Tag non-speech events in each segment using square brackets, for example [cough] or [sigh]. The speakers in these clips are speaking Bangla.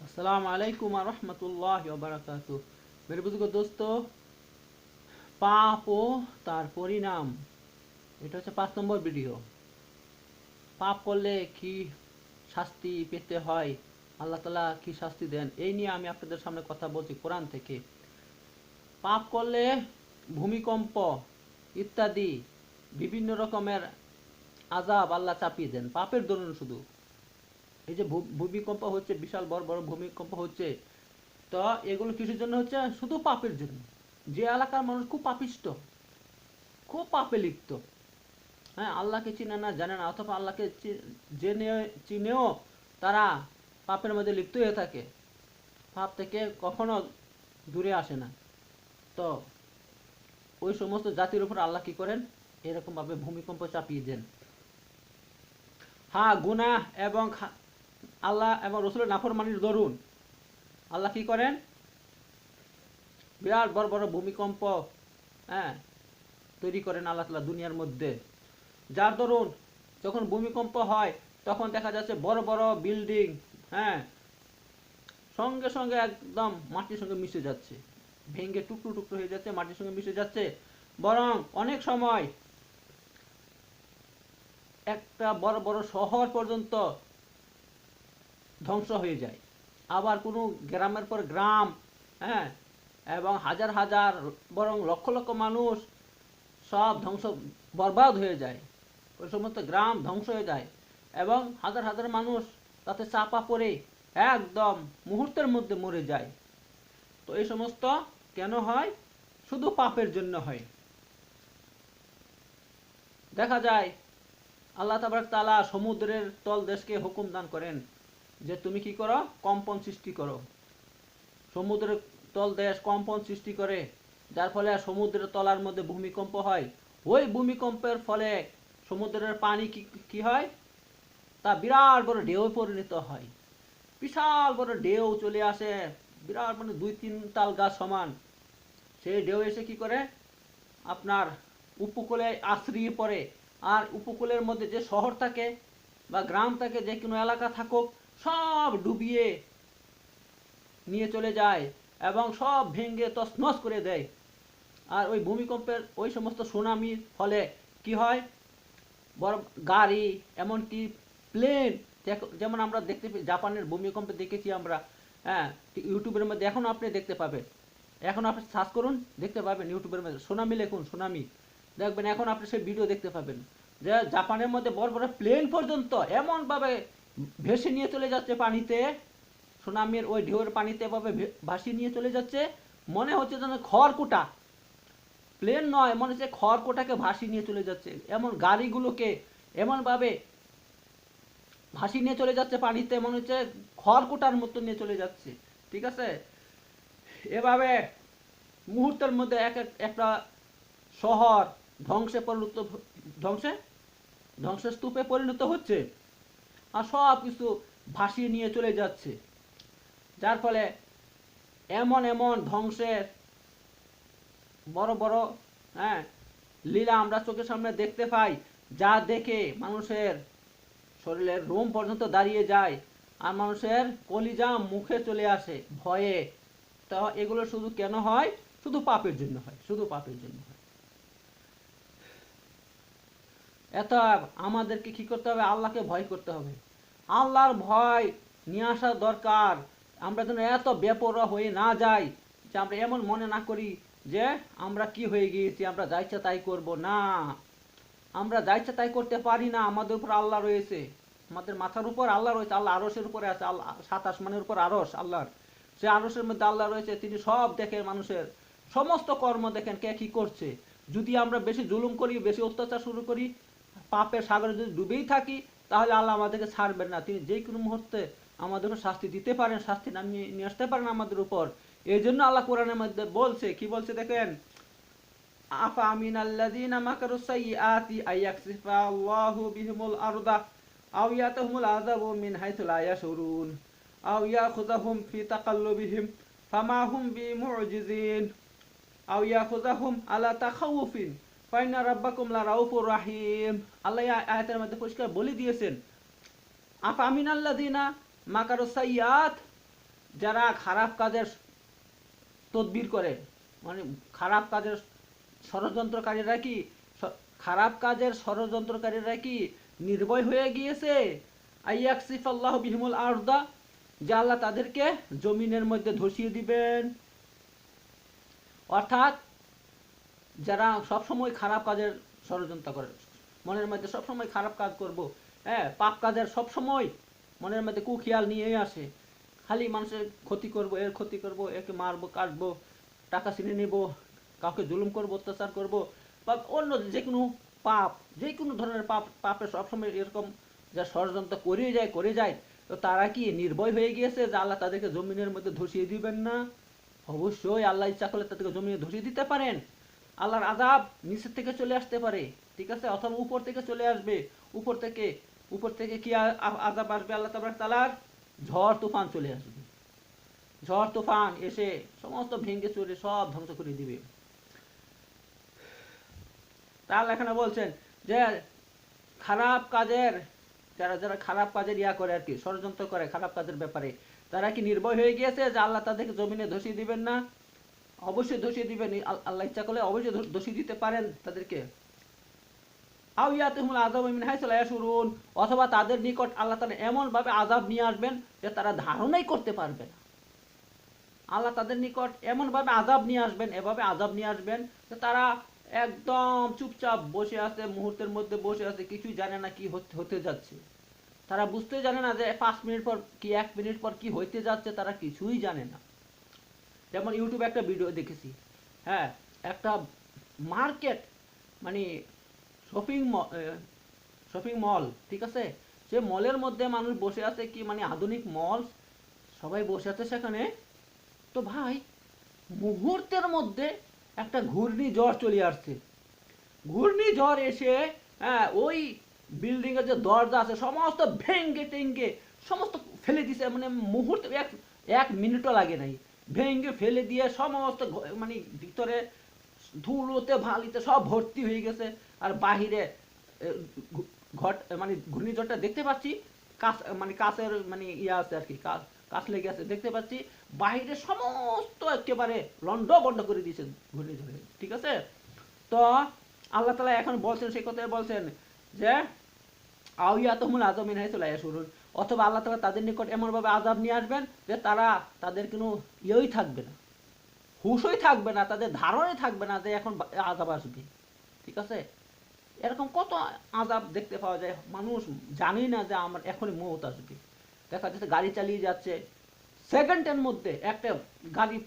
अस्सलाम वालेकुम রহমতুল্লাহ বারাকাত মেরে বুজুর্গ দোস্ত পাপ ও তার পরিণাম এটা হচ্ছে পাঁচ নম্বর ভিডিও পাপ করলে কি শাস্তি পেতে হয় আল্লাহ তালা কি শাস্তি দেন এই নিয়ে আমি আপনাদের সামনে কথা বলছি কোরআন থেকে পাপ করলে ভূমিকম্প ইত্যাদি বিভিন্ন রকমের আজাব আল্লাহ চাপিয়ে দেন পাপের দরুন শুধু এই যে ভূমিকম্প হচ্ছে, বিশাল বড় বড় ভূমিকম্প হচ্ছে, তো এগুলো কিসের জন্য হচ্ছে? শুধু পাপের জন্য। যে এলাকার মানুষ খুব পাপিষ্ট, খুব পাপে লিপ্ত। হ্যাঁ আল্লাহকে চিনে না, জানে না, অথবা আল্লাহকে জেনে, চিনেও তারা পাপের মধ্যে লিপ্ত হয়ে থাকে। পাপ থেকে কখনো দূরে আসে না। তো ওই সমস্ত জাতির উপর আল্লাহ কি করেন? এরকমভাবে ভূমিকম্প চাপিয়ে দেন। হ্যাঁ গুনাহ এবং আল্লাহ এবং রসুলের নাফরমানির দরুন। আল্লাহ কি করেন? বিরাট বড় বড় ভূমিকম্প হ্যাঁ তৈরি করেন আল্লাহ তালা দুনিয়ার মধ্যে। যার দরুন যখন ভূমিকম্প হয়, তখন দেখা যাচ্ছে বড় বড় বিল্ডিং হ্যাঁ সঙ্গে সঙ্গে একদম মাটির সঙ্গে মিশে যাচ্ছে। ভেঙে টুকরো টুকরো হয়ে যাচ্ছে, মাটির সঙ্গে মিশে যাচ্ছে। বরং অনেক সময় একটা বড় বড় শহর পর্যন্ত ধ্বংস হয়ে যায়। আবার কোনো গ্রামের পর গ্রাম হ্যাঁ এবং হাজার হাজার বরং লক্ষ লক্ষ মানুষ সব ধ্বংস, বরবাদ হয়ে যায়। ওই সমস্ত গ্রাম ধ্বংস হয়ে যায় এবং হাজার হাজার মানুষ তাতে চাপা পড়ে, একদম মুহূর্তের মধ্যে মরে যায়। তো এই সমস্ত কেন হয়? শুধু পাপের জন্য হয়। দেখা যায়, আল্লাহ তাবারক তাআলা সমুদ্রের তল দেশকে হুকুম দান করেন। যে তুমি কি করো? কম্পন সৃষ্টি করো। সমুদ্রের তল দেশ কম্পন সৃষ্টি করে। যার ফলে সমুদ্রের তলার মধ্যে ভূমিকম্প হয়। ওই ভূমিকম্পের ফলে সমুদ্রের পানি কি কি হয়? তা বিরাট বড় ঢেউ পরিণত হয়। বিশাল বড় ঢেউ চলে আসে। বিরাট মানে দুই, তিন তাল গাছ সমান। সেই ঢেউ এসে কি করে? আপনার উপকূলে আশ্রিয়ে পড়ে। আর উপকূলের মধ্যে যে শহর থাকে বা গ্রাম থাকে, যে কোনো এলাকা থাকুক সব ডুবিয়ে নিয়ে চলে যায় এবং সব ভেঙে তছনছ করে দেয়। আর ওই ভূমিকম্পের ওই সমস্ত সুনামির ফলে কি হয়? বড় গাড়ি, এমনকি প্লেন যেমন আমরা দেখতে জাপানের ভূমিকম্পে দেখেছি আমরা হ্যাঁ ইউটিউবের মধ্যে এখনও আপনি দেখতে পাবেন। এখন আপনি সার্চ করুন, দেখতে পাবেন ইউটিউবের মধ্যে, সুনামি লিখুন, সুনামি। দেখবেন এখন আপনি সেই ভিডিও দেখতে পাবেন। যে জাপানের মধ্যে বড় বড় প্লেন পর্যন্ত এমনভাবে ভেসে নিয়ে চলে যাচ্ছে পানিতে, সুনামির ওই ঢেউয়ের পানিতে এভাবে ভাসিয়ে নিয়ে চলে যাচ্ছে। মনে হচ্ছে যেন খড়কুটা। প্লেন নয়, মনে হচ্ছে খড়কুটাকে ভাসিয়ে নিয়ে চলে যাচ্ছে। এমন গাড়িগুলোকে এমনভাবে ভাসিয়ে নিয়ে চলে যাচ্ছে পানিতে, মনে হচ্ছে খড়কুটার মতো নিয়ে চলে যাচ্ছে। ঠিক আছে? এভাবে মুহূর্তের মধ্যে এক এক- একটা শহর ধ্বংসে পরিণত, ধ্বংসে? ধ্বংসের স্তূপে পরিণত হচ্ছে। আর সব কিছু ভাসিয়ে নিয়ে চলে যাচ্ছে। যার ফলে এমন এমন ধ্বংসের বড় বড় হ্যাঁ লীলা আমরা চোখের সামনে দেখতে পাই, যা দেখে মানুষের শরীরের রোম পর্যন্ত দাঁড়িয়ে যায় আর মানুষের কলিজা মুখে চলে আসে ভয়ে। তো এগুলো শুধু কেন হয়? শুধু পাপের জন্য হয়, শুধু পাপের জন্য হয় এত আমাদেরকে কি করতে হবে? আল্লাহকে ভয় করতে হবে। আল্লাহর ভয় নিয়ে আসা দরকার। আমরা যেন এত বেপরোয়া হয়ে না যাই যে আমরা এমন মনে না করি যে আমরা কি হয়ে গিয়েছি, আমরা যা ইচ্ছা তাই করব। না, আমরা যা ইচ্ছা তাই করতে পারি না। আমাদের উপর আল্লাহ রয়েছে। আমাদের মাথার উপর আল্লাহ রয়েছে। আল্লাহ আরসের উপরে আছে। আল্লাহ সাত আসমানের উপর আরস আল্লাহর। সে আরসের মধ্যে আল্লাহ রয়েছে, তিনি সব দেখেন মানুষের। সমস্ত কর্ম দেখেন কে কি করছে। যদি আমরা বেশি জুলুম করি, বেশি অত্যাচার শুরু করি পাপের সাগরে যদি ডুবেই থাকি, তাহলে আল্লাহ আমাদেরকে ছাড়বেন না। তিনি যে কোনো মুহূর্তে আমাদের উপর শাস্তি দিতে পারেন, শাস্তি নামিয়ে নিয়ে আসতে পারেন আমাদের উপর। এই জন্য আল্লাহ কোরআনের মধ্যে বলছে, কি বলছে দেখেন? আফা আলা ফাইনা রাব্বাকুম লা রাউফুর রাহিম। আল্লাহ আয়াতের মধ্যে পরিষ্কার বলে দিয়েছেন আমিন আল্লাযীনা মাকারু সাইয়্যাত? যারা খারাপ কাজের তদবির করে মানে খারাপ কাজের ষড়যন্ত্রকারীরা কি খারাপ কাজের ষড়যন্ত্রকারীরা কি নির্ভয় হয়ে গিয়েছে? আইয়াকসিফ আল্লাহ বিহিমুল আরদা, যে আল্লাহ তাদেরকে জমিনের মধ্যে ধসিয়ে দিবেন। অর্থাৎ যারা সবসময় খারাপ কাজের ষড়যন্ত্র করে। মনের মধ্যে সবসময় খারাপ কাজ করব। হ্যাঁ পাপ কাজের সবসময় মনের মধ্যে কুখিয়াল নিয়েই আসে। খালি মানুষের ক্ষতি করব, এর ক্ষতি করব, একে মারবো, কাটবো, টাকা ছিনে নেব, কাউকে জুলুম করব, অত্যাচার করব, বা অন্য যে কোনো পাপ, যে কোনো ধরনের পাপ, পাপে সবসময় এরকম যা ষড়যন্ত্র করে যায় করে যায়, তো তারা কি নির্ভয় হয়ে গিয়েছে যে আল্লাহ তাদেরকে জমিনের মধ্যে ধসিয়ে দিবেন না? অবশ্যই আল্লাহ ইচ্ছা করলে তাদেরকে জমিনে ধসিয়ে দিতে পারেন। আল্লাহর আজাব নিচের থেকে চলে আসতে পারে, ঠিক আছে? অথবা উপর থেকে চলে আসবে। উপর থেকে উপর থেকে কি আজাব আসবে? আল্লাহ তাবার তালার ঝড়, তুফান চলে আসবে। ঝড়, তুফান এসে সমস্ত ভেঙে চুরে সব ধ্বংস করে দিবে। তাহলে এখানে বলছেন যে, খারাপ কাজের, যারা যারা খারাপ কাজের ইয়া করে আর কি, ষড়যন্ত্র করে খারাপ কাজের ব্যাপারে, তারা কি নির্ভয় হয়ে গিয়েছে যে আল্লাহ তাদেরকে জমিনে ধসিয়ে দিবেন না? অবশ্যই ধসিয়ে দিবেন আল্লাহ ইচ্ছা করলে অবশ্যই ধসিয়ে দিতে পারেন তাদেরকে। আও ইয়াতুহুল আযাব মিন হাইসু লা অথবা তাদের নিকট আল্লাহ তাআলা এমন ভাবে আযাব নিয়ে আসবেন যে তারা ধারণাই করতে পারবে না। আল্লাহ তাদের নিকট এমন ভাবে আযাব নিয়ে আসবেন, এভাবে আযাব নিয়ে আসবেন যে তারা একদম চুপচাপ বসে আছে, মুহূর্তের মধ্যে বসে আছে, কিছুই জানে না কি হতে যাচ্ছে। তারা বুঝতে জানে না যে পাঁচ মিনিট পর কি, এক মিনিট পর কি হইতে যাচ্ছে, তারা কিছুই জানে না। যেমন ইউটিউবে একটা ভিডিও দেখেছি হ্যাঁ একটা মার্কেট মানে শপিং শপিং মল, ঠিক আছে? সে মলের মধ্যে মানুষ বসে আছে কি মানে আধুনিক মল সবাই বসে আছে সেখানে। তো ভাই, মুহূর্তের মধ্যে একটা ঘূর্ণি ঝড় চলে আসছে। ঘূর্ণি ঝড় এসে হ্যাঁ ওই বিল্ডিং এর যে দরজা আছে, সমস্ত ভেঙ্গে টেঙ্গে, সমস্ত ফেলে দিছে মানে মুহূর্তে এক এক মিনিটও লাগে নাই। ভেঙ্গে ফেলে দিয়ে সমস্ত মানে ভিতরে ধুলোতে ভালিতে সব ভর্তি হয়ে গেছে। আর বাহিরে ঘট মানে ঘূর্ণিঝড়টা দেখতে পাচ্ছি কাছ মানে কাছের মানে ইয়ে আছে আর কি কাছ লেগে আছে, দেখতে পাচ্ছি। বাহিরে সমস্ত একেবারে লন্ড বন্ড করে দিয়েছে ঘূর্ণিঝড়ে, ঠিক আছে? তো আল্লাহ তালা এখন বলছেন সেই কথাই বলছেন যে আউয়া তহমুল আজমিন হয়ে চলে শুরুন অথবা আল্লাহ তালা তাদের নিকট এমনভাবে আজাব নিয়ে আসবেন যে তারা তাদের কোনো ইয়েই থাকবে না। হুশই থাকবে না, তাদের ধারণাই থাকবে না যে এখন আজাব আসবে। ঠিক আছে? এরকম কত আজাব দেখতে পাওয়া যায়, মানুষ জানেই না যে আমার এখনই মৌত আসবে। দেখা যাচ্ছে গাড়ি চালিয়ে যাচ্ছে, সেকেন্ডের মধ্যে একটা গাড়ি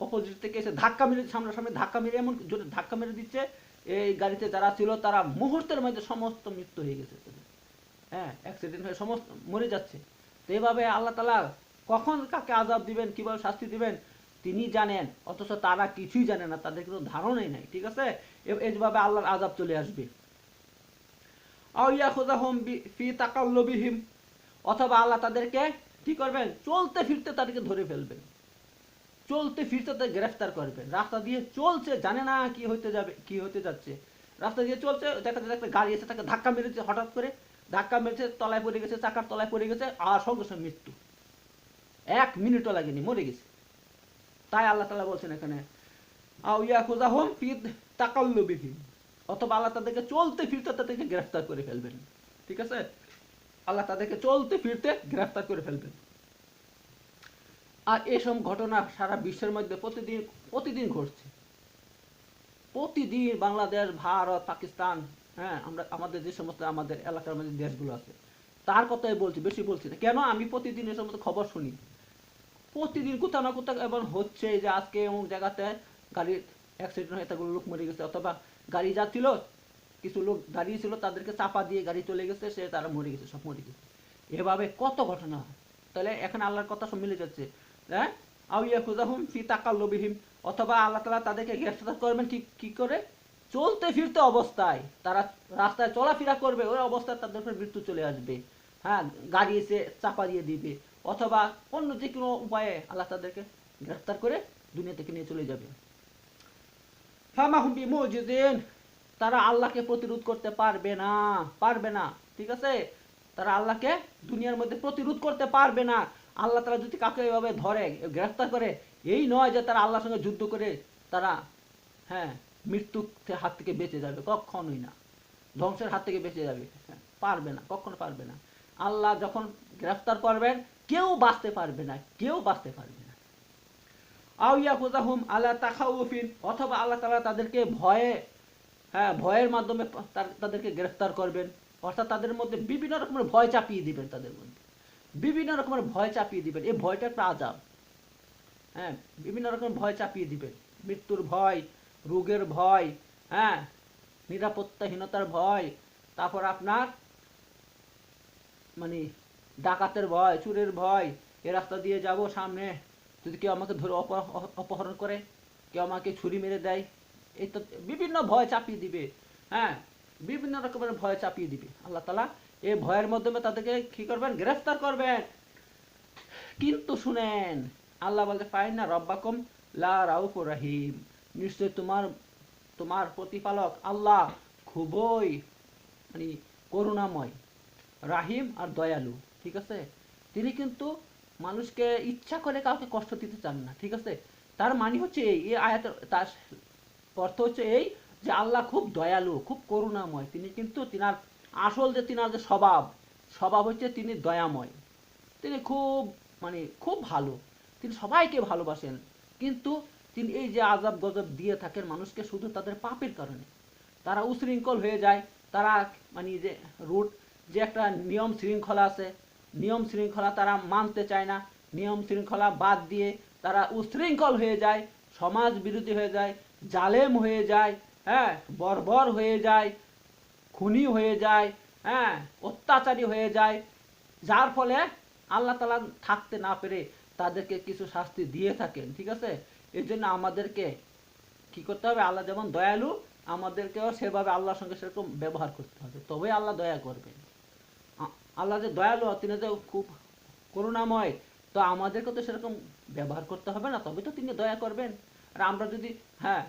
অপোজিট থেকে এসে ধাক্কা মেরে, সামনাসামনি ধাক্কা মেরে, এমন জোরে ধাক্কা মেরে দিচ্ছে, এই গাড়িতে যারা ছিল তারা মুহূর্তের মধ্যে সমস্ত মৃত্যু হয়ে গেছে। হ্যাঁ অ্যাক্সিডেন্ট হয়ে সমস্ত মরে যাচ্ছে। তো এইভাবে আল্লাহ তালা কখন কাকে আজাব দিবেন, কীভাবে শাস্তি দিবেন তিনি জানেন, অথচ তারা কিছুই জানে না, তাদের কোনো ধারণাই নাই, ঠিক আছে? এ- এইভাবে আল্লাহর আজাব চলে আসবে। আও ইয়াখুযাহুম বি- ফি অথবা আল্লাহ তাদেরকে কি করবেন? চলতে ফিরতে তাদেরকে ধরে ফেলবেন। চলতে ফিরতে তাদের গ্রেফতার করবেন। রাস্তা দিয়ে চলছে, জানে না কি হতে যাবে, কি হতে যাচ্ছে। রাস্তা দিয়ে চলছে, দেখা যাচ্ছে একটা গাড়ি এসে তাকে ধাক্কা মেরেছে হঠাৎ করে। ধাক্কা মেরেছে, তলায় পড়ে গেছে, চাকার তলায় পড়ে গেছে, আর সঙ্গে সঙ্গে মৃত্যু। এক মিনিটও লাগেনি, মরে গেছে। তাই আল্লাহ তালা বলছেন এখানে তাকাল্লুবিহিম অথবা আল্লাহ তাদেরকে চলতে ফিরতে তাদেরকে গ্রেফতার করে ফেলবেন। ঠিক আছে? আল্লাহ তাদেরকে চলতে ফিরতে গ্রেফতার করে ফেলবেন। আর এসব ঘটনা সারা বিশ্বের মধ্যে প্রতিদিন প্রতিদিন ঘটছে। প্রতিদিন বাংলাদেশ, ভারত, পাকিস্তান হ্যাঁ আমরা, আমাদের যে সমস্ত আমাদের এলাকার মধ্যে দেশগুলো আছে, তার কথাই বলছি, বেশি বলছি না। কেন? আমি প্রতিদিন এ সমস্ত খবর শুনি। প্রতিদিন কোথাও না কোথাও এবার হচ্ছে যে আজকে এমন জায়গাতে গাড়ির অ্যাক্সিডেন্ট হয়ে তাগুলো লোক মরে গেছে, অথবা গাড়ি যাচ্ছিল, কিছু লোক দাঁড়িয়ে ছিল তাদেরকে চাপা দিয়ে গাড়ি চলে গেছে, সে তারা মরে গেছে, সব মরে গেছে। এভাবে কত ঘটনা তাহলে এখানে আল্লাহর কথা সব মিলে যাচ্ছে। হ্যাঁ? আউ ইয়াখুযাহুম ফি তাকাল্লুবিহিম, অথবা আল্লাহ তাআলা তাদেরকে গ্রেফতার করবেন ঠিক কি করে? চলতে ফিরতে অবস্থায়, তারা রাস্তায় চলাফেরা করবে, ওই অবস্থায় তাদের উপর মৃত্যু চলে আসবে। হ্যাঁ গাড়ি এসে চাপা দিয়ে দিবে, অথবা অন্য যে কোনো উপায়ে আল্লাহ তাদেরকে গ্রেফতার করে দুনিয়া থেকে নিয়ে চলে যাবে। ফামাহুম বিমুজিজিন, তারা আল্লাহকে প্রতিরোধ করতে পারবে না পারবে না, ঠিক আছে? তারা আল্লাহকে দুনিয়ার মধ্যে প্রতিরোধ করতে পারবে না। আল্লাহ তারা যদি কাকে এভাবে ধরে, গ্রেফতার করে, এই নয় যে তারা আল্লাহর সঙ্গে যুদ্ধ করে তারা হ্যাঁ মৃত্যুর হাত থেকে বেঁচে যাবে কখনোই না। ধ্বংসের হাত থেকে বেঁচে যাবে। হ্যাঁ, পারবে না কখনো পারবে না। আল্লাহ যখন গ্রেফতার করবেন কেউ বাঁচতে পারবে না কেউ বাঁচতে পারবে না। আল্লাহ অথবা আল্লাহ তাআলা তাদেরকে ভয়ে হ্যাঁ ভয়ের মাধ্যমে তাদেরকে গ্রেফতার করবেন অর্থাৎ তাদের মধ্যে বিভিন্ন রকমের ভয় চাপিয়ে দিবেন তাদের মধ্যে। বিভিন্ন রকমের ভয় চাপিয়ে দিবেন এই ভয়টা একটা আজাব হ্যাঁ বিভিন্ন রকমের ভয় চাপিয়ে দিবেন। মৃত্যুর ভয় রোগের ভয় হ্যাঁ? নিরাপত্তাহীনতার ভয়, তারপর আপনার মানে ডাকাতের ভয়, চুরের ভয়, এ রাস্তা দিয়ে যাব সামনে। যদি কেউ আমাকে ধরে অপহরণ করে, কেউ আমাকে ছুরি মেরে দেয়, এই তো বিভিন্ন ভয় চাপিয়ে দিবে হ্যাঁ? বিভিন্ন রকমের ভয় চাপিয়ে দিবে। আল্লাহ তালা এই ভয়ের মাধ্যমে তাদেরকে কি করবেন? গ্রেফতার করবেন। কিন্তু শুনেন, আল্লাহ বলতে পারেন না রব্বাকুম লা রাউফ রাহিম। নিশ্চয় তোমার তোমার প্রতিপালক আল্লাহ খুবই মানে করুণাময়, রাহিম আর দয়ালু, ঠিক আছে? তিনি কিন্তু মানুষকে ইচ্ছা করে কাউকে কষ্ট দিতে চান না, ঠিক আছে? তার মানে হচ্ছে এই আয়াত, তার অর্থ হচ্ছে এই যে আল্লাহ খুব দয়ালু, খুব করুণাময়। তিনি কিন্তু তিনার আসল যে তিনার যে স্বভাব স্বভাব হচ্ছে তিনি দয়াময়। তিনি খুব মানে খুব ভালো। তিনি সবাইকে ভালোবাসেন। কিন্তু তিনি এই যে আজাব গজব দিয়ে থাকেন মানুষকে শুধু তাদের পাপের কারণে। তারা উশৃঙ্খল হয়ে যায়, তারা মানে যে রুট, যে একটা নিয়ম শৃঙ্খলা আছে, নিয়ম শৃঙ্খলা তারা মানতে চায় না, নিয়ম শৃঙ্খলা বাদ দিয়ে তারা উশৃঙ্খল হয়ে যায়, সমাজ বিরোধী হয়ে যায়, জালেম হয়ে যায় হ্যাঁ বর্বর হয়ে যায়, খুনি হয়ে যায় হ্যাঁ অত্যাচারী হয়ে যায়, যার ফলে আল্লাহ তালা থাকতে না পেরে তাদেরকে কিছু শাস্তি দিয়ে থাকেন, ঠিক আছে? এর জন্য আমাদেরকে কি করতে হবে? আল্লাহ যেমন দয়ালু আমাদেরকেও সেভাবে আল্লাহর সঙ্গে সেরকম ব্যবহার করতে হবে। তবেই আল্লাহ দয়া করবেন। আল্লাহ যে দয়ালু, তিনি যে খুব করুণাময়, তো আমাদেরকে তো সেরকম ব্যবহার করতে হবে না তবে তো তিনি দয়া করবেন। আর আমরা যদি হ্যাঁ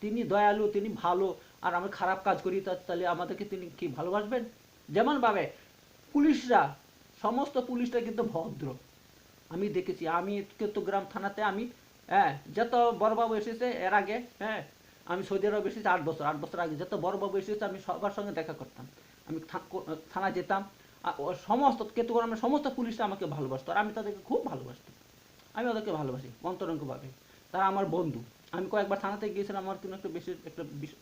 তিনি দয়ালু, তিনি ভালো, আর আমরা খারাপ কাজ করি, তা- তাহলে আমাদেরকে তিনি কি ভালোবাসবেন? যেমন ভাবে পুলিশরা, সমস্ত পুলিশরা কিন্তু ভদ্র। আমি দেখেছি, আমি চট্টগ্রাম থানাতে আমি হ্যাঁ যত বড়বাবু এসেছে এর আগে হ্যাঁ আমি সৌদি আরব এসেছি আট বছর আট বছর আগে যত বড়বাবু এসেছে আমি সবার সঙ্গে দেখা করতাম। আমি থানা যেতাম সমস্ত কেতুগ্রামের সমস্ত পুলিশরা আমাকে ভালোবাসতো আর আমি তাদেরকে খুব ভালোবাসতাম। আমি ওদেরকে ভালোবাসি অন্তরঙ্গভাবে। তারা আমার বন্ধু। আমি কয়েকবার থানাতে গিয়েছিলাম, আমার কোনো একটা বিশেষ, একটা বিষ-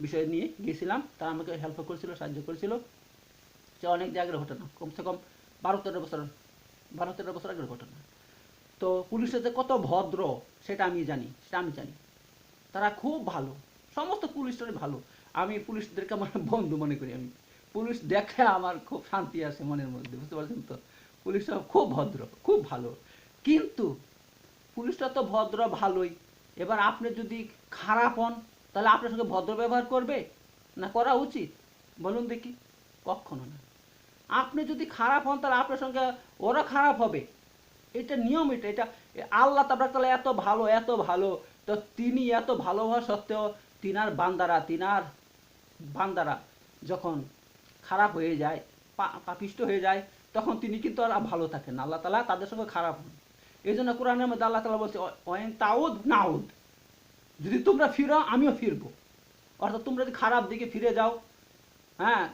বিষয় নিয়ে গিয়েছিলাম। তারা আমাকে হেল্প করেছিল, সাহায্য করেছিল। সে অনেক জায়গার ঘটনা। কমসে কম বারো তেরো বছর, বারো তেরো বছর আগের ঘটনা। তো পুলিশের যে কত ভদ্র, সেটা আমি জানি, সেটা আমি জানি। তারা খুব ভালো, সমস্ত পুলিশটাই ভালো। আমি পুলিশদেরকে আমার বন্ধু মনে করি আমি। পুলিশ দেখে আমার খুব শান্তি আসে মনের মধ্যে, বুঝতে পারছেন তো? পুলিশটা খুব ভদ্র, খুব ভালো। কিন্তু পুলিশটা তো ভদ্র, ভালোই। এবার আপনি যদি খারাপ হন, তাহলে আপনার সঙ্গে ভদ্র ব্যবহার করবে? না, করা উচিত। বলুন দেখি। কখনো না। আপনি যদি খারাপ হন, তাহলে আপনার সঙ্গে ওরা খারাপ হবে। এটা নিয়ম, এটা এটা, আল্লাহ তাবরাকাল্লাহ এত ভালো এত ভালো। তো তিনি এত ভালো হওয়া সত্ত্বেও তিনার বান্দারা তিনার বান্দারা যখন খারাপ হয়ে যায় পাপিষ্ট হয়ে যায়, তখন তিনি কিন্তু আর ভালো থাকেন। আল্লাহ তালা তাদের সঙ্গে খারাপ হন। এই জন্য কোরআনের মধ্যে আল্লাহ তালা বলছে অয়েন তাউদ নাউদ। যদি তোমরা ফিরো, আমিও ফিরবো। অর্থাৎ তোমরা যদি খারাপ দিকে ফিরে যাও হ্যাঁ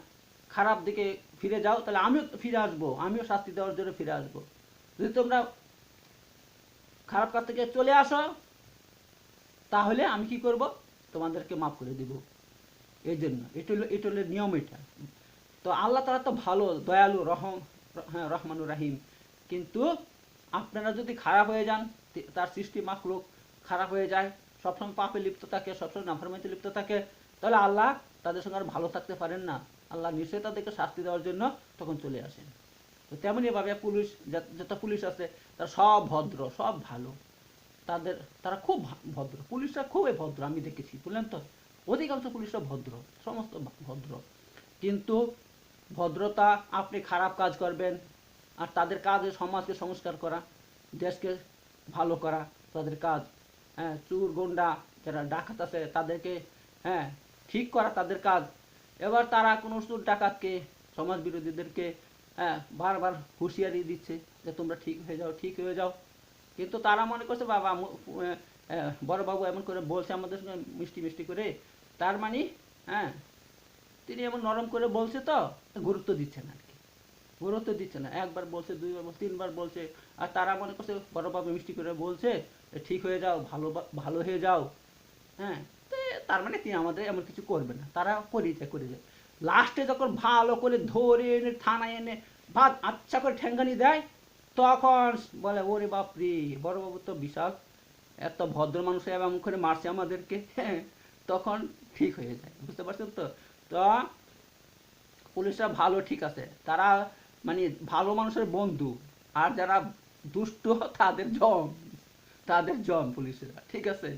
খারাপ দিকে ফিরে যাও, তাহলে আমিও ফিরে আসব, আমিও শাস্তি দেওয়ার জন্য ফিরে আসব। যদি তোমরা খারাপ কাজ থেকে চলে আসো, তাহলে আমি কি করব? তোমাদেরকে মাফ করে দিব। এই জন্য এটা হলো এটা হলো নিয়ম এটা। তো আল্লাহ তালা তো ভালো, দয়ালু, রহম হ্যাঁ রহমানুর রাহিম। কিন্তু আপনারা যদি খারাপ হয়ে যান তার সৃষ্টি মাখলুক, খারাপ হয়ে যায়, সবসময় পাপে লিপ্ত থাকে, সবসময় নাফরমাইতে লিপ্ত থাকে, তাহলে আল্লাহ তাদের সঙ্গে আর ভালো থাকতে পারেন না। আল্লাহ নিশ্চয়ই তাদেরকে শাস্তি দেওয়ার জন্য তখন চলে আসেন। তো তেমনি ভাবে পুলিশ যত- পুলিশ আছে, তারা সব ভদ্র, সব ভালো। তাদের, তারা খুব ভদ্র। পুলিশরা খুবই ভদ্র, আমি দেখেছি। বুঝলেন তো, অধিকাংশ পুলিশরা ভদ্র, সমস্ত ভদ্র। কিন্তু ভদ্রতা, আপনি খারাপ কাজ করবেন, আর তাদের কাজ সমাজকে সংস্কার করা, দেশকে ভালো করা, তাদের কাজ হ্যাঁ চুর, গন্ডা, যারা ডাকাত আছে, তাদেরকে হ্যাঁ ঠিক করা তাদের কাজ। এবার তারা কোনো চুর, ডাকাতকে, সমাজ বিরোধীদেরকে হ্যাঁ বারবার হুঁশিয়ারি দিচ্ছে যে তোমরা ঠিক হয়ে যাও, ঠিক হয়ে যাও। কিন্তু তারা মনে করছে, বাবা বড়বাবু এমন করে বলছে আমাদের সঙ্গে মিষ্টি মিষ্টি করে। তার মানে হ্যাঁ তিনি এমন নরম করে বলছে তো, গুরুত্ব দিচ্ছে না আর কি। গুরুত্ব দিচ্ছে না। একবার বলছে, দুইবার বলছে, তিনবার বলছে। আর তারা মনে করছে, বড়বাবু মিষ্টি করে বলছে ঠিক হয়ে যাও, ভালো ভালো হয়ে যাও। হ্যাঁ তো তার মানে তিনি আমাদের এমন কিছু করবে না। তারা পরিচয় করে যায় লাস্টে যখন ভালো করে ধরে এনে, থানায় এনে ভাত আচ্ছা করে ঠেঙ্গানি দেয়, তখন বলে, ওরে বাপরে, বড়বাবু তো বিশাল। এত ভদ্র মানুষ এমন করে মারছে আমাদেরকে। হ্যাঁ তখন ঠিক হয়ে যায়, বুঝতে পারছেন তো? তো পুলিশরা ভালো ঠিক আছে। তারা মানে ভালো মানুষের বন্ধু, আর যারা দুষ্ট, তাদের জম তাদের জম পুলিশেরা, ঠিক আছে?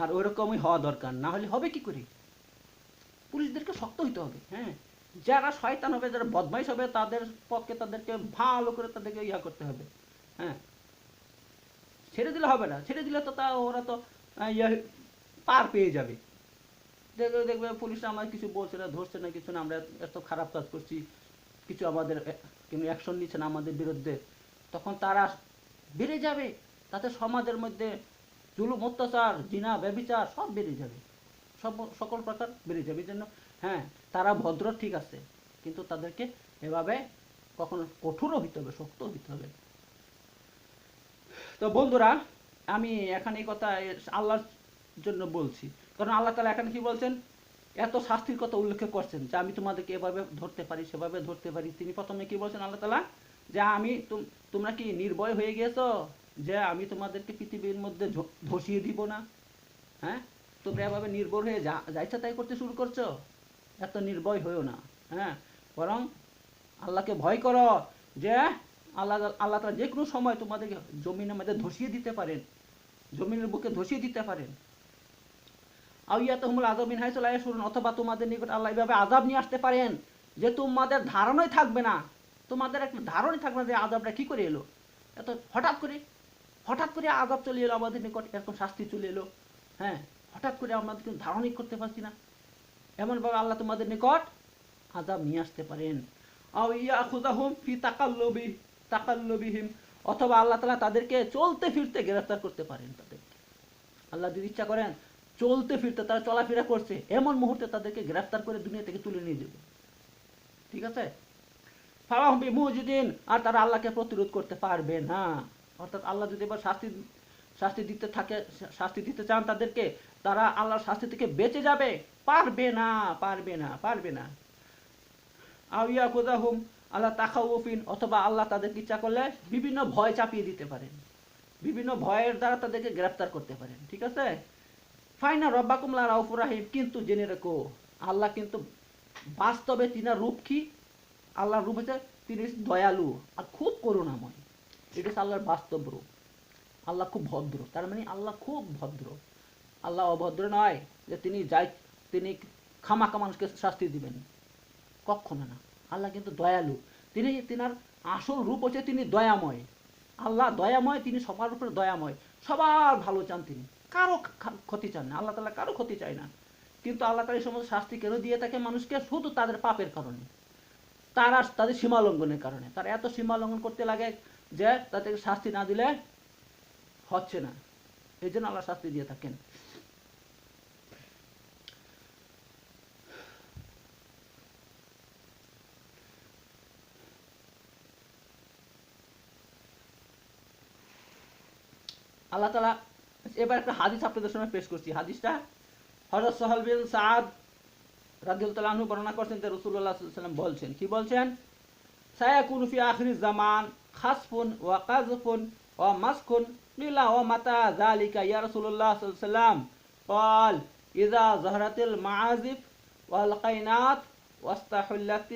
আর ওরকমই হওয়া দরকার। না হলে হবে কি করে? পুলিশদেরকে শক্ত হইতে হবে হ্যাঁ? যারা শয়তান হবে, যারা বদমাইশ হবে, তাদের পক্ষে তাদেরকে ভালো করে তাদেরকে ইয়া করতে হবে হ্যাঁ? ছেড়ে দিলে হবে না, ছেড়ে দিলে তো তা ওরা তো ইয়া পার পেয়ে যাবে। দেখবে দেখবে পুলিশ আমার কিছু বলছে না, ধরছে না, কিছু না, আমরা এত খারাপ কাজ করছি, কিছু আমাদের কিন্তু অ্যাকশন নিচ্ছে না আমাদের বিরুদ্ধে, তখন তারা বেড়ে যাবে, তাতে সমাজের মধ্যে জুলুম, অত্যাচার, জিনা ব্যবিচার সব বেড়ে যাবে। সব সকল প্রকার বেড়ে যাবে। জন্য হ্যাঁ তারা ভদ্র, ঠিক আছে। কিন্তু তাদেরকে এভাবে কখনো কঠোরও হইতে হবে শক্ত হইতে হবে। তো বন্ধুরা, আমি এখানে এই কথা আল্লাহর জন্য বলছি। কারণ আল্লাহ তালা এখানে কি বলছেন? এত শাস্তির কথা উল্লেখ করছেন যে আমি তোমাদেরকে এভাবে ধরতে পারি, সেভাবে ধরতে পারি। তিনি প্রথমে কি বলছেন আল্লাহ তালা যে আমি তোমরা কি নির্ভয় হয়ে গেছো যে আমি তোমাদেরকে পৃথিবীর মধ্যে ধসিয়ে দিব না? হ্যাঁ? তোমরা এভাবে নির্ভর হয়ে যা যা ইচ্ছা তাই করতে শুরু করছ? এত নির্ভয় হয়েও না হ্যাঁ? বরং আল্লাহকে ভয় করো যে আল্লাহ আল্লাহ তালা যে কোনো সময় তোমাদেরকে জমিনের মধ্যে ধসিয়ে দিতে পারেন, জমিনের বুকে ধসিয়ে দিতে পারেন। আউয়াত হুমুল আজমিন হাই চলে শুনুন অথবা তোমাদের নিকট আল্লাহ এভাবে আজাব নিয়ে আসতে পারেন যে তোমাদের ধারণাই থাকবে না। তোমাদের একটা ধারণাই থাকবে না যে আজাবটা কি করে এলো। এত হঠাৎ করে হঠাৎ করে আজাব চলে এলো আমাদের নিকট, এরকম শাস্তি চলে এলো হ্যাঁ? হঠাৎ করে আমাদের কিন্তু ধারণাই করতে পারছি না। এমনভাবে আল্লাহ তোমাদের নিকট আজাব নিয়ে আসতে পারেন। অথবা আল্লাহ তাআলা তাদেরকে চলতে ফিরতে গ্রেফতার করতে পারেন তাদেরকে। আল্লাহ যদি ইচ্ছা করেন চলতে ফিরতে তারা চলাফেরা করছে, এমন মুহূর্তে তাদেরকে গ্রেফতার করে দুনিয়া থেকে তুলে নিয়ে যাবে। ঠিক আছে? ফালাহবি মুজিদিন আর তারা আল্লাহকে প্রতিরোধ করতে পারবে না। অর্থাৎ আল্লাহ যদি এবার শাস্তি শাস্তি দিতে থাকে, শাস্তি দিতে চান তাদেরকে তারা আল্লাহর শাস্তি থেকে বেঁচে যাবে। পারবে না পারবে না পারবে না। আউয়া কোদাহুম আল্লাহ তাকাউফিন অথবা আল্লাহ তাদেরকে ইচ্ছা করলে বিভিন্ন ভয় চাপিয়ে দিতে পারেন। বিভিন্ন ভয়ের দ্বারা তাদেরকে গ্রেফতার করতে পারেন, ঠিক আছে? ফাইনা রব্বাকুমলা রাউফুর রাহিম, কিন্তু জেনে রেখো, আল্লাহ কিন্তু বাস্তবে তিনার রূপ কি? আল্লাহর রূপ হচ্ছে তিনি দয়ালু আর খুব করুণাময়। এটা হচ্ছে আল্লাহর বাস্তব রূপ। আল্লাহ খুব ভদ্র, তার মানে আল্লাহ খুব ভদ্র। আল্লাহ অভদ্র নয় যে তিনি যাই, তিনি খামাখা মানুষকে শাস্তি দিবেন। কখনো না। আল্লাহ কিন্তু দয়ালু। তিনি তিনার আসল রূপ হচ্ছে তিনি দয়াময়। আল্লাহ দয়াময়, তিনি সবার উপরে দয়াময়। সবার ভালো চান তিনি। কারও ক্ষতি চান না। আল্লাহ তালা কারও ক্ষতি চায় না। কিন্তু আল্লাহ তালা এই সমস্ত শাস্তি কেন দিয়ে থাকে মানুষকে? শুধু তাদের পাপের কারণে। তারা তাদের সীমা লঙ্ঘনের কারণে। তারা এত সীমা লঙ্ঘন করতে লাগে যে তাদেরকে শাস্তি না দিলে হচ্ছে না। এই জন্য আল্লাহ শাস্তি দিয়ে থাকেন। আল্লাহ তালা এবার একটা হাদিস আপনাদের সামনে পেশ করছি হাদিসটা হজরত সোহাল বিন সাদ রাদিউল তালাহু বর্ণনা করছেন যে রসুল্লাহ সাল্লাম বলছেন কি বলছেন সায়াকুন ফি আখিরি জামান খাসফুন ওয়া কাজফুন ওয়া মাসকুন লিলা ওয়া মাতা যালিকা ইয়া রাসূলুল্লাহ সাল্লাল্লাহু আলাইহি ওয়াসাল্লাম قال إذا ظهرت المعازف والقينات واستحلت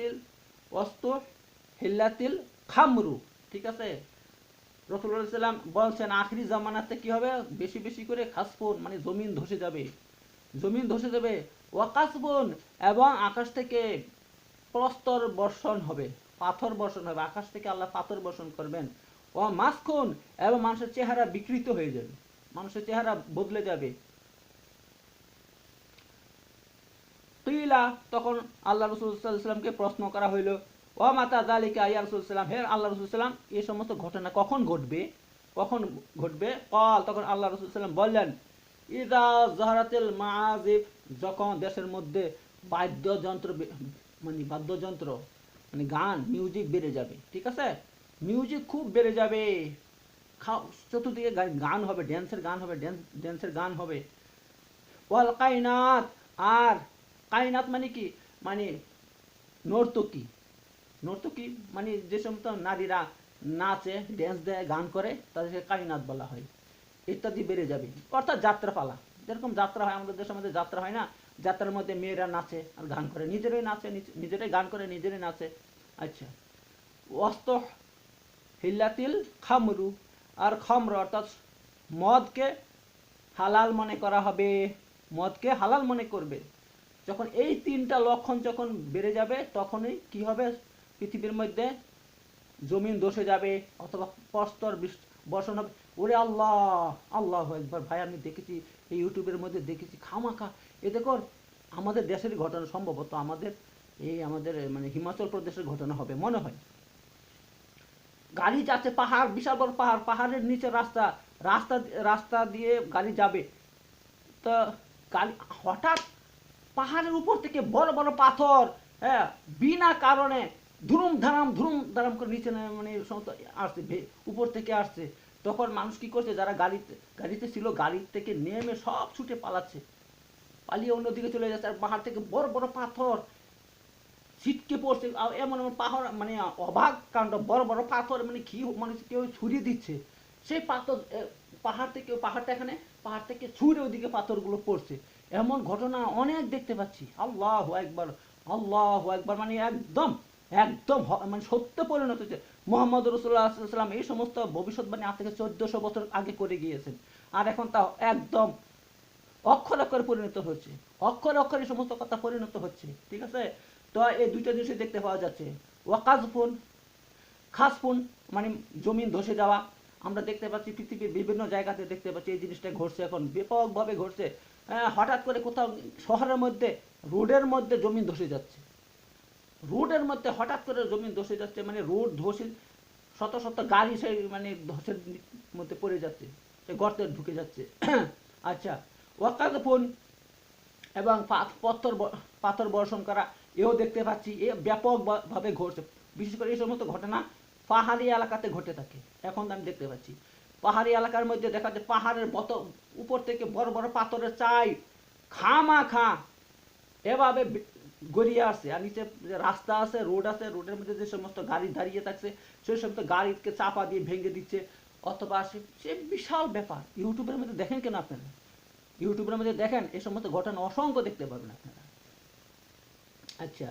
واستحلت الخمر ঠিক আছে রসুল্লাহ সাল্লাম বলছেন, আখরি জামানাতে কি হবে? বেশি বেশি করে খাসফুন মানে জমিন ধসে যাবে। জমিন ধসে যাবে। ওয়াকাসবুন এবং আকাশ থেকে প্রস্তর বর্ষণ হবে, পাথর বর্ষণ হবে। আকাশ থেকে আল্লাহ পাথর বর্ষণ করবেন। ও মাসকুন এবং মানুষের চেহারা বিকৃত হয়ে যাবে। মানুষের চেহারা বদলে যাবে। তখন আল্লাহ রসুলামকে প্রশ্ন করা হইল ও মাতা জালিকা ইয়া রসুলাম হে আল্লাহ রসুলাম এই সমস্ত ঘটনা কখন ঘটবে? কখন ঘটবে? কল তখন আল্লাহ রসুলাম বললেন ইদা জহরাতিল মাজিব যখন দেশের মধ্যে বাদ্যযন্ত্র মানে বাদ্যযন্ত্র মানে গান মিউজিক বেড়ে যাবে, ঠিক আছে? মিউজিক খুব বেড়ে যাবে। চতুর্দিকে গান হবে ড্যান্সের গান হবে ড্যান্স ড্যান্সের গান হবে। ওয়াল কাইনাত, আর কাইনাত মানে কি? মানে নর্তকী। নর্তকী মানে যে সমস্ত নারীরা নাচে ড্যান্স দেয়, গান করে, তাদেরকে কাইনাত বলা হয়। ইত্যাদি বেড়ে যাবে। অর্থাৎ যাত্রাপালা। যেরকম যাত্রা হয়, আমাদের দেশের মধ্যে যাত্রা হয় না। যাত্রার মধ্যে মেয়েরা নাচে আর গান করে। নিজেরাই নাচে নিজেরাই গান করে, নিজেরাই নাচে। আচ্ছা। অস্ত হিল্লাতিল খামরু আর খামর অর্থাৎ মদকে হালাল মনে করা হবে। মদকে হালাল মনে করবে। যখন এই তিনটা লক্ষণ যখন বেড়ে যাবে, তখনই কি হবে? পৃথিবীর মধ্যে জমিন দোষে যাবে অথবা প্রস্তর বর্ষণ হবে। ওরে আল্লাহ আল্লাহ একবার ভাই, আমি দেখেছি, এই ইউটিউবের মধ্যে দেখেছি, খামাখা। এ দেখো, আমাদের দেশেরই ঘটনা সম্ভবত আমাদের এই আমাদের মানে হিমাচল প্রদেশের ঘটনা হবে, মনে হয়। গাড়ি যাচ্ছে পাহাড়, বিশাল বড় পাহাড়, পাহাড়ের নিচে রাস্তা রাস্তা রাস্তা দিয়ে গাড়ি যাবে। তো গাড়ি, হঠাৎ পাহাড়ের উপর থেকে বড় বড় পাথর হ্যাঁ বিনা কারণে ধুরুম ধারাম ধুরুম ধারাম করে নিচে মানে সমস্ত আসছে উপর থেকে আসছে। তখন মানুষ কি করছে, যারা গাড়িতে গাড়িতে ছিল, গাড়ি থেকে নেমে সব ছুটে পালাচ্ছে। পালিয়ে অন্যদিকে চলে যাচ্ছে, আর পাহাড় থেকে বড় বড় পাথর ছিটকে পড়ছে। এমন এমন পাহাড় মানে অবাক কাণ্ড, বড় বড় পাথর মানে কি মানে কেউ ছুরিয়ে দিচ্ছে। সেই পাথর পাহাড় থেকে, পাহাড়টা এখানে, পাহাড় থেকে ছুঁড়ে ওদিকে পাথরগুলো পড়ছে। এমন ঘটনা অনেক দেখতে পাচ্ছি। আল্লাহ একবার আল্লাহ একবার মানে একদম একদম মানে সত্য পরিণত হচ্ছে মোহাম্মদ রসুল্লাহ সাল্লাম এই সমস্ত ভবিষ্যৎবাণী আজ থেকে চোদ্দশো বছর আগে করে গিয়েছেন। আর এখন তা একদম অক্ষর অক্ষরে পরিণত হচ্ছে অক্ষর অক্ষরে এই সমস্ত কথা পরিণত হচ্ছে। ঠিক আছে? তো এই দুইটা জিনিস দেখতে পাওয়া যাচ্ছে। ওয়াকাজফুন খাসফুন মানে জমিন ধসে যাওয়া। আমরা দেখতে পাচ্ছি পৃথিবীর বিভিন্ন জায়গাতে দেখতে পাচ্ছি এই জিনিসটা ঘটছে এখন। ব্যাপকভাবে ঘটছে। হঠাৎ করে কোথাও শহরের মধ্যে, রোডের মধ্যে জমিন ধসে যাচ্ছে। রোডের মধ্যে হঠাৎ করে জমি ধসে যাচ্ছে মানে রোড ধসে শত শত গাড়ি সেই মানে ধসের মধ্যে পড়ে যাচ্ছে, সে গর্তে ঢুকে যাচ্ছে। [clears throat] আচ্ছা ওয়াকাজফুন এবং পা- পাথর পাথর বর্ষণ করা, এও দেখতে পাচ্ছি, এ ব্যাপকভাবে ঘটছে। বিশেষ করে এই সমস্ত ঘটনা পাহাড়ি এলাকাতে ঘটে থাকে, এখন আমি দেখতে পাচ্ছি। পাহাড়ি এলাকার মধ্যে দেখা যায় পাহাড়ের বত, উপর থেকে বড় বড় পাথরের চাই খামা খা এভাবে গড়িয়ে আসছে, আর নিচে রাস্তা আছে রোড আছে রোডের মধ্যে যে সমস্ত গাড়ি দাঁড়িয়ে থাকছে, সেই সমস্ত গাড়িকে চাপা দিয়ে ভেঙে দিচ্ছে, অথবা সে সে বিশাল ব্যাপার। ইউটিউবের মধ্যে দেখেন কেন আপনারা? ইউটিউবের মধ্যে দেখেন, এই সমস্ত ঘটনা অসংখ্য দেখতে পাবেন আপনারা। আচ্ছা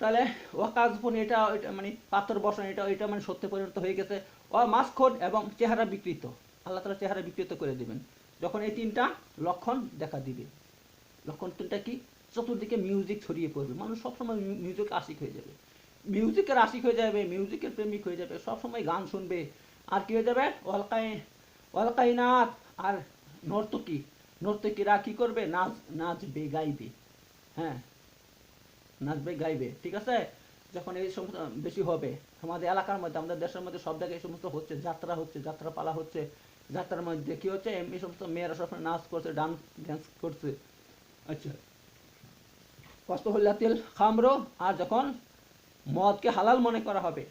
তাহলে ওয়াকাজপুন এটা মানে পাথর বসানো, এটা এটা মানে সত্যে পরিণত হয়ে গেছে। ও মাস্কট এবং চেহারা বিকৃত। আল্লাহ তালা চেহারা বিকৃত করে দিবেন। যখন এই তিনটা লক্ষণ দেখা দিবে। লক্ষণ তিনটা কি? চতুর্দিকে মিউজিক ছড়িয়ে পড়বে। মানুষ সবসময় মিউ- মিউজিক আশিক হয়ে যাবে। মিউজিকের আশিক হয়ে যাবে মিউজিকের প্রেমিক হয়ে যাবে, সবসময় গান শুনবে। আর কি হয়ে যাবে? অলকাই অলকাইনাথ আর নর্তকী, নর্তকীরা কি করবে? নাচ, নাচবে, গাইবে। হ্যাঁ নাচবে, গাইবে। ঠিক আছে? যখন এই সমস্ত বেশি হবে, আমাদের এলাকার মধ্যে, আমাদের দেশের মধ্যে সব জায়গায় এই সমস্ত হচ্ছে। যাত্রা হচ্ছে যাত্রা পালা হচ্ছে। যাত্রার মধ্যে কি হচ্ছে? এই সমস্ত মেয়েরা সবসময় নাচ করছে, ডান্স ড্যান্স করছে। আচ্ছা। কষ্ট হল্লাতিল খামরো আর যখন মদকে হালাল মনে করা হবে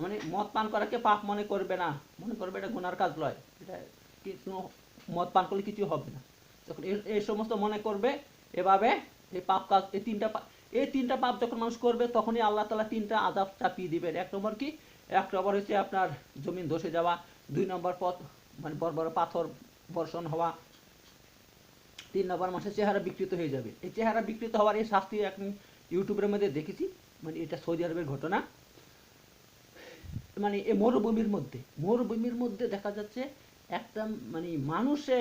মানে মদ পান করাকে পাপ মনে করবে না, মনে করবে এটা গুনার কাজ নয়, এটা কিছু মদ পান করলে কিছু হবে না। যখন এই- সমস্ত মনে করবে, এভাবে এই পাপ কাজ এই তিনটা এই তিনটা পাপ যখন মানুষ করবে, তখনই আল্লাহ তালা তিনটা আজাব চাপিয়ে দিবেন। এক নম্বর কি? এক নম্বর হচ্ছে আপনার জমিন ধসে যাওয়া, দুই নম্বর পথ মানে বড় বড় পাথর বর্ষণ হওয়া তিন নম্বর মাসের চেহারা বিকৃত হয়ে যাবে। এই চেহারা বিকৃত হওয়ার এই শাস্তি এখন ইউটিউবের মধ্যে দেখেছি। মানে এটা সৌদি আরবের ঘটনা। মানে এই মরুভূমির মধ্যে মরুভূমির মধ্যে দেখা যাচ্ছে একটা মানে মানুষে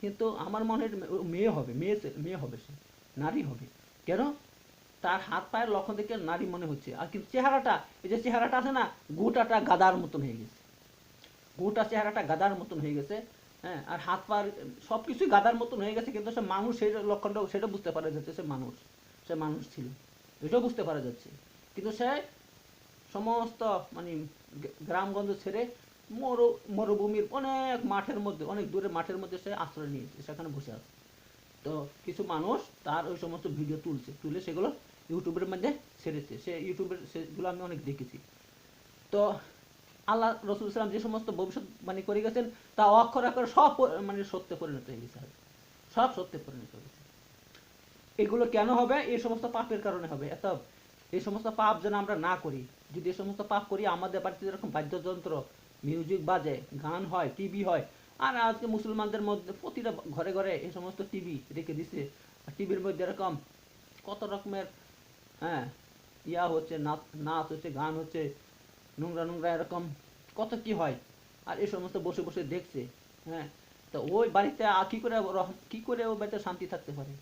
কিন্তু আমার মনে মেয়ে হবে, মেয়ে মেয়ে হবে সে, নারী হবে। কেন? তার হাত পায়ের লক্ষণ দেখে নারী মনে হচ্ছে। আর কিন্তু চেহারাটা, এই যে চেহারাটা আছে না, গোটাটা গাদার মতন হয়ে গেছে। গোটা চেহারাটা গাদার মতন হয়ে গেছে। হ্যাঁ আর হাত পা, সব কিছুই গাদার মতন হয়ে গেছে, কিন্তু সে মানুষ সেই লক্ষণটা, সেটা বুঝতে পারা যাচ্ছে সে মানুষ সে মানুষ ছিল। এটাও বুঝতে পারা যাচ্ছে। কিন্তু সে সমস্ত মানে গ্রামগঞ্জ ছেড়ে মরু, মরুভূমির অনেক মাঠের মধ্যে, অনেক দূরে মাঠের মধ্যে সে আশ্রয় নিয়েছে, সেখানে বসে আছে। তো কিছু মানুষ তার ওই সমস্ত ভিডিও তুলছে, তুলে সেগুলো ইউটিউবের মধ্যে ছেড়েছে। সে ইউটিউবের, সেগুলো আমি অনেক দেখেছি। তো আল্লাহ রসুল ইসলাম যে সমস্ত ভবিষ্যৎবাণী করে গেছেন, তা অক্ষর অক্ষর সব মানে সত্যে পরিণত হয়ে গেছে। সব সত্যে পরিণত হয়ে গেছে। এগুলো কেন হবে? এই সমস্ত পাপের কারণে হবে। এত এই সমস্ত পাপ যেন আমরা না করি। যদি এই সমস্ত পাপ করি, আমাদের বাড়িতে যেরকম বাদ্যযন্ত্র মিউজিক বাজে, গান হয় টিভি হয়, আর আজকে মুসলমানদের মধ্যে প্রতিটা ঘরে ঘরে এই সমস্ত টিভি রেখে দিছে। টিভির মধ্যে এরকম কত রকমের হ্যাঁ ইয়া হচ্ছে, নাচ নাচ হচ্ছে, গান হচ্ছে নোংরা নোংরা এরকম, কত কি হয়? আর এই সমস্ত বসে বসে দেখছে হ্যাঁ? তো ওই বাড়িতে কি করে কি করে ওই বাড়িতে শান্তি থাকতে পারে?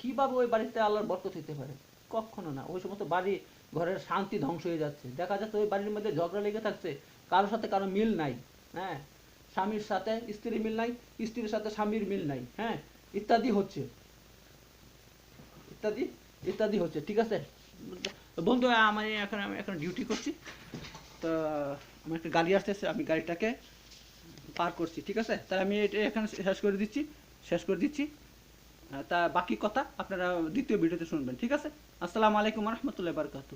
কীভাবে ওই বাড়িতে আল্লাহর বরকত হইতে পারে? কখনো না। ওই সমস্ত বাড়ি ঘরের শান্তি ধ্বংস হয়ে যাচ্ছে। দেখা যাচ্ছে ওই বাড়ির মধ্যে ঝগড়া লেগে থাকছে। কারোর সাথে কারও মিল নাই হ্যাঁ? স্বামীর সাথে স্ত্রীর মিল নাই, স্ত্রীর সাথে স্বামীর মিল নাই হ্যাঁ? ইত্যাদি হচ্ছে। ইত্যাদি ইত্যাদি হচ্ছে, ঠিক আছে? বন্ধু এই এখন, আমি এখন ডিউটি করছি। তো আমার একটা গাড়ি আসতেছে, আমি গাড়িটাকে পার করছি, ঠিক আছে? তাহলে আমি এটা এখানে শেষ করে দিচ্ছি, শেষ করে দিচ্ছি। তা বাকি কথা আপনারা দ্বিতীয় ভিডিওতে শুনবেন, ঠিক আছে? আসসালামু আলাইকুম রহমতুল্লাহ বারকাতু